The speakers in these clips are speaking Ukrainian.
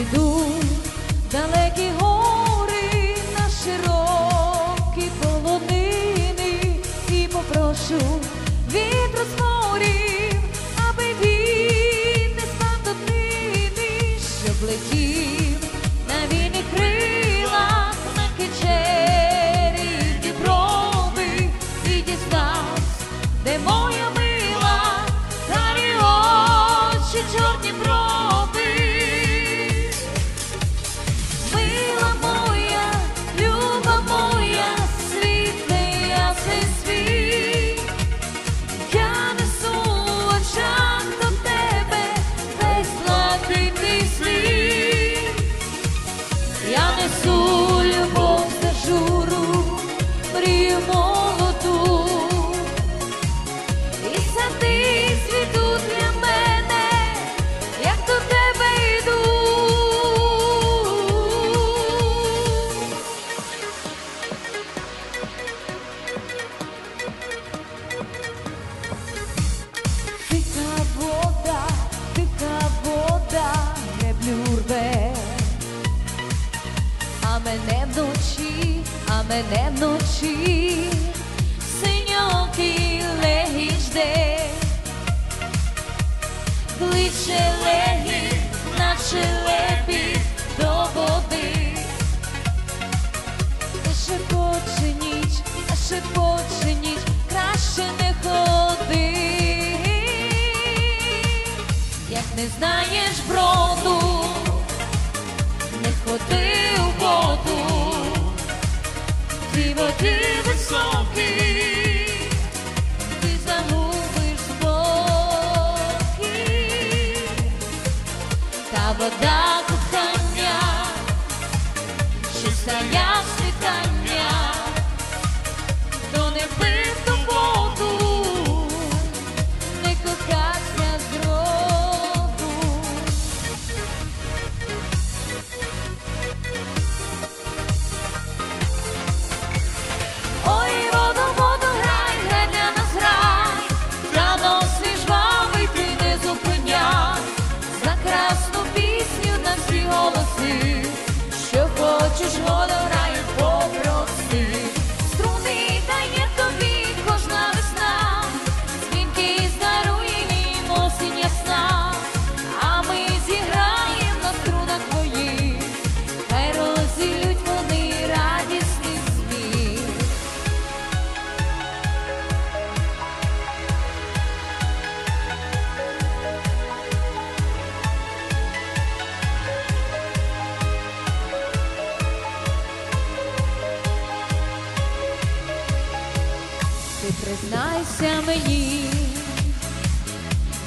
піду далекі гори на широкі полонини і попрошу мене вночі, синьокий легінь жде. Кличе легінь, наче лебідь до води. Та шепоче ніч, та ніч, краще не ходи. Як не знаєш броду, не ходи ти високий, ти загубиш спокій, та вода кохання, чиста як 就是我。Признайся мені,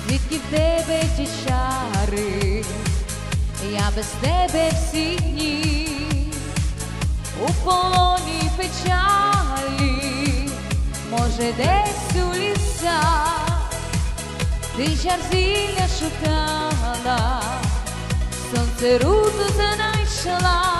звідки в тебе ті чари, я без тебе всі дні, у полоні печалі, може десь у лісах, ти зілля шукала, сонце руту занайшла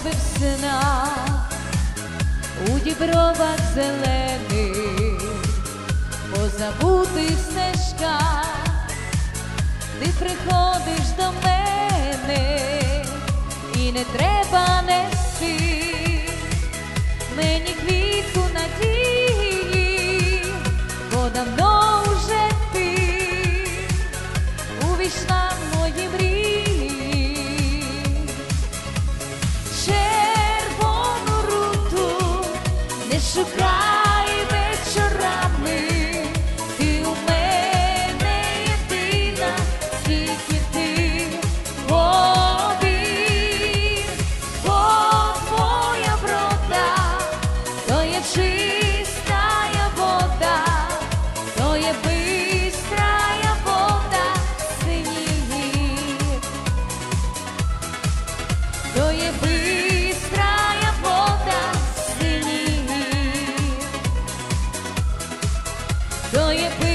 снах, у дібровах зелених, позабутих стежках, ти приходиш до мене, і не треба не шукай Will you?